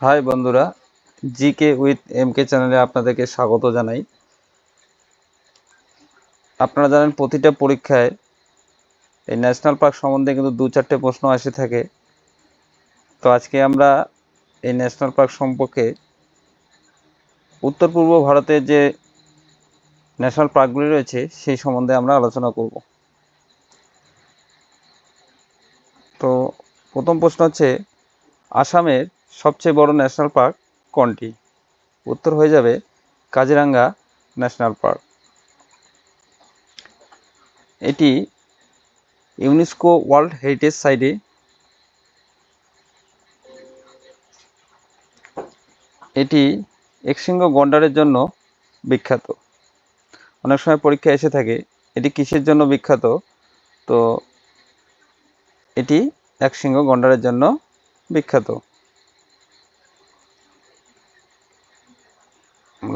High বন্ধুরা GK with M K চ্যানেলে আপনাদেরকে স্বাগত জানাই। আপনারা জানেন প্রতিটা পরীক্ষায় এই ন্যাশনাল পার্ক সম্বন্ধে কিন্তু দু চারটে প্রশ্ন আসে থাকে। তো আজকে আমরা এই ন্যাশনাল পার্ক সম্পর্কে উত্তর পূর্ব ভারতের যে ন্যাশনাল পার্কগুলি রয়েছে, সেই সম্বন্ধে আমরা আলোচনা করব। তো প্রথম প্রশ্ন হচ্ছে, আসামের সবচেয়ে বড় ন্যাশনাল পার্ক কোনটি? উত্তর হয়ে যাবে কাজিরাঙ্গা ন্যাশনাল পার্ক। এটি ইউনেস্কো ওয়ার্ল্ড হেরিটেজ সাইটে এটি একশৃঙ্গ গন্ডারের জন্য বিখ্যাত। অনেক সময় পরীক্ষা এসে থাকে, এটি কিসের জন্য বিখ্যাত? তো এটি একশৃঙ্গ গন্ডারের জন্য বিখ্যাত।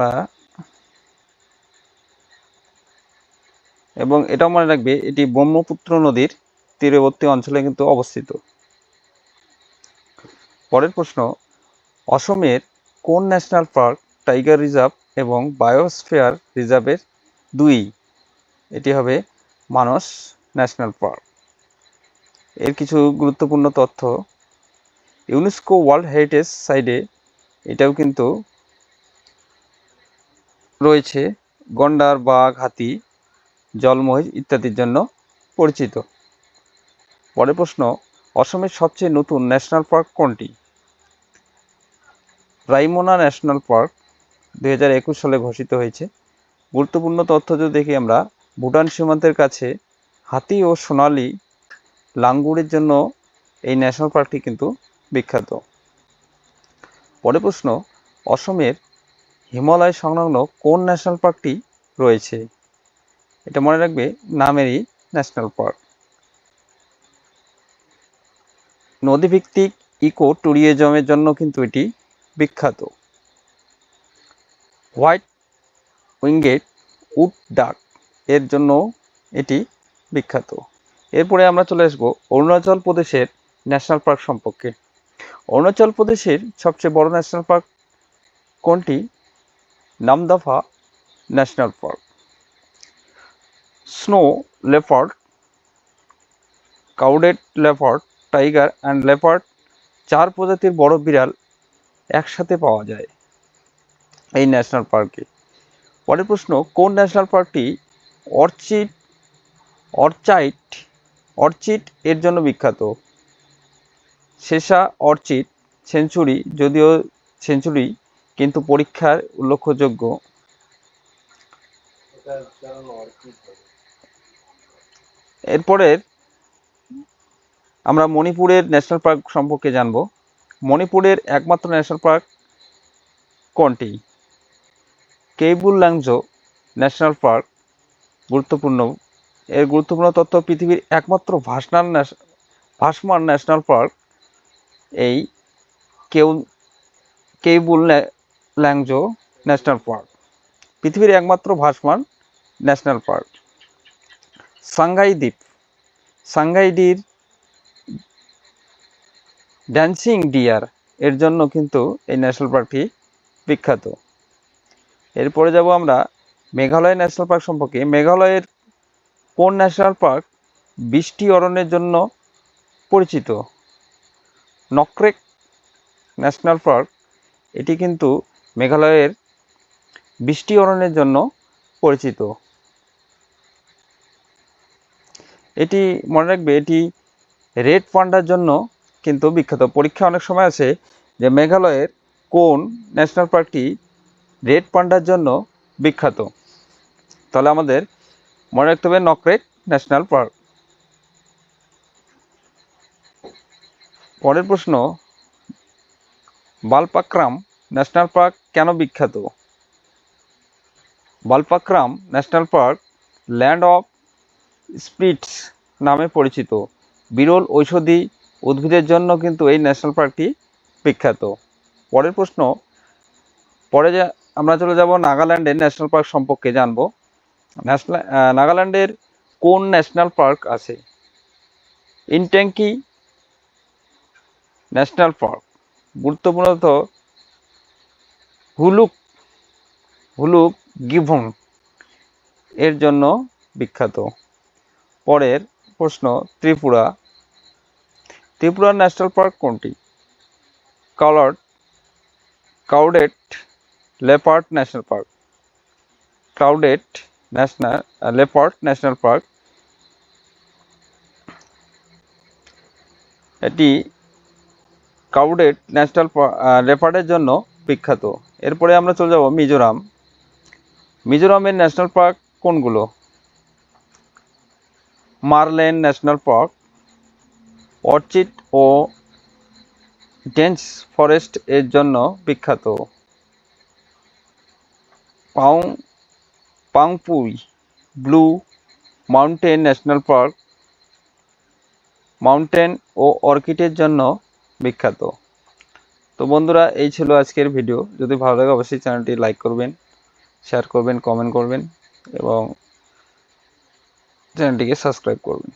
আমরা এবং এটাও মনে রাখবে, এটি ব্রহ্মপুত্র নদীর তীরবর্তী অঞ্চলে কিন্তু অবস্থিত। পরের প্রশ্ন, অসমের কোন ন্যাশনাল পার্ক টাইগার রিজার্ভ এবং বায়োস্ফিয়ার রিজার্ভের দুই? এটি হবে মানস ন্যাশনাল পার্ক। এর কিছু গুরুত্বপূর্ণ তথ্য। ইউনেস্কো ওয়ার্ল্ড হেরিটেজ সাইডে এটাও কিন্তু রয়েছে, গন্ডার, বাঘ, হাতি, জলমহিষ ইত্যাদির জন্য পরিচিত। পরের প্রশ্ন, অসমের সবচেয়ে নতুন ন্যাশনাল পার্ক কোনটি? রাইমোনা ন্যাশনাল পার্ক দুই হাজার একুশ সালে ঘোষিত হয়েছে। গুরুত্বপূর্ণ তথ্য যদি দেখি আমরা, ভুটান সীমান্তের কাছে হাতি ও সোনালি লাঙ্গুরের জন্য এই ন্যাশনাল পার্কটি কিন্তু বিখ্যাত। পরের প্রশ্ন, অসমের হিমালয় সংলগ্ন কোন ন্যাশনাল পার্কটি রয়েছে? এটা মনে রাখবে নামেরই ন্যাশনাল পার্ক। নদীভিত্তিক ইকো ট্যুরিজমের জন্য কিন্তু এটি বিখ্যাত। হোয়াইট উইঙ্গেট উড ডাক এর জন্য এটি বিখ্যাত। এরপরে আমরা চলে আসব অরুণাচল প্রদেশের ন্যাশনাল পার্ক সম্পর্কে। অরুণাচল প্রদেশের সবচেয়ে বড় ন্যাশনাল পার্ক কোনটি? Namdapha national park snow leopard clouded leopard tiger and leopard চার প্রজাতির বড় বিড়াল একসাথে পাওয়া যায় এই ন্যাশনাল পার্কে পরের প্রশ্ন, কোন ন্যাশনাল পার্কটি অর্চিড, অর্চাইট, অর্চিড এর জন্য বিখ্যাত? শেষা অর্চিড, সেঞ্চুরি, যদিও সেঞ্চুরি কিন্তু পরীক্ষার উল্লেখযোগ্য এরপরের আমরা মণিপুরের ন্যাশনাল পার্ক সম্পর্কে জানব। মণিপুরের একমাত্র ন্যাশনাল পার্ক কোনটি? কেইবুল ল্যাংজো ন্যাশনাল পার্ক গুরুত্বপূর্ণ। এর গুরুত্বপূর্ণ তথ্য পৃথিবীর একমাত্র ভাসমান ভাসমান ন্যাশনাল পার্ক এই কেউ কেইবুল ল্যাংজো ন্যাশনাল পার্ক। পৃথিবীর একমাত্র ভাসমান ন্যাশনাল পার্ক। সাংঘাই দ্বীপ। সাংঘাই দ্বীপ ড্যান্সিং ডিয়ার, এর জন্য কিন্তু এই ন্যাশনাল পার্কটি বিখ্যাত। এরপরে যাব আমরা মেঘালয় ন্যাশনাল পার্ক সম্পর্কে। মেঘালয়ের কোন ন্যাশনাল পার্ক বৃষ্টি অরণ্যের জন্য পরিচিত? নকরেক ন্যাশনাল পার্ক, এটি কিন্তু মেঘালয়ের বৃষ্টি অরণ্যের জন্য পরিচিত। এটি মনে রাখবে, এটি রেড পান্ডার জন্য কিন্তু বিখ্যাত। পরীক্ষা অনেক সময় আছে যে মেঘালয়ের কোন ন্যাশনাল পার্কটি রেড পান্ডার জন্য বিখ্যাত। তাহলে আমাদের মনে রাখতে হবে নকরেক ন্যাশনাল পার্ক। পরের প্রশ্ন, বালপাক্রাম ন্যাশনাল পার্ক কেন বিখ্যাত? Balpakram national park land of spirits নামে পরিচিত। বিরল ঔষধি উদ্ভিদের জন্য কিন্তু এই ন্যাশনাল পার্কটি বিখ্যাত। পরের প্রশ্ন, পরে যে আমরা চলে যাব নাগাল্যান্ডের ন্যাশনাল পার্ক সম্পর্কে জানব। ন্যাশনাল নাগাল্যান্ডের কোন ন্যাশনাল পার্ক আছে? Intanki national park. গুরুত্বপূর্ণত hoolock hoolock গিভন এর জন্য বিখ্যাত। পরের প্রশ্ন, ত্রিপুরা। ত্রিপুরা ন্যাশনাল পার্ক কোনটি? Coloured clouded leopard national park. Clouded national, leopard national park. এটি ক্রাউডেড ন্যাশনাল লেপার্ডের জন্য বিখ্যাত। এরপরে আমরা চলে যাব মিজোরাম। মিজোরামের ন্যাশনাল পার্ক কোনগুলো? মারলেন ন্যাশনাল পার্ক, অর্চিড ও ডেন্স ফরেস্ট এর জন্য বিখ্যাত। পাং Phawngpui, blue mountain national park, mountain ও অর্কিডের জন্য বিখ্যাত। তো বন্ধুরা, এই ছিল আজকের ভিডিও যদি ভালো লাগে, অবশ্যই চ্যানেলটি লাইক করবেন শেয়ার করবেন কমেন্ট করবেন এবং চ্যানেলটিকে সাবস্ক্রাইব করবেন।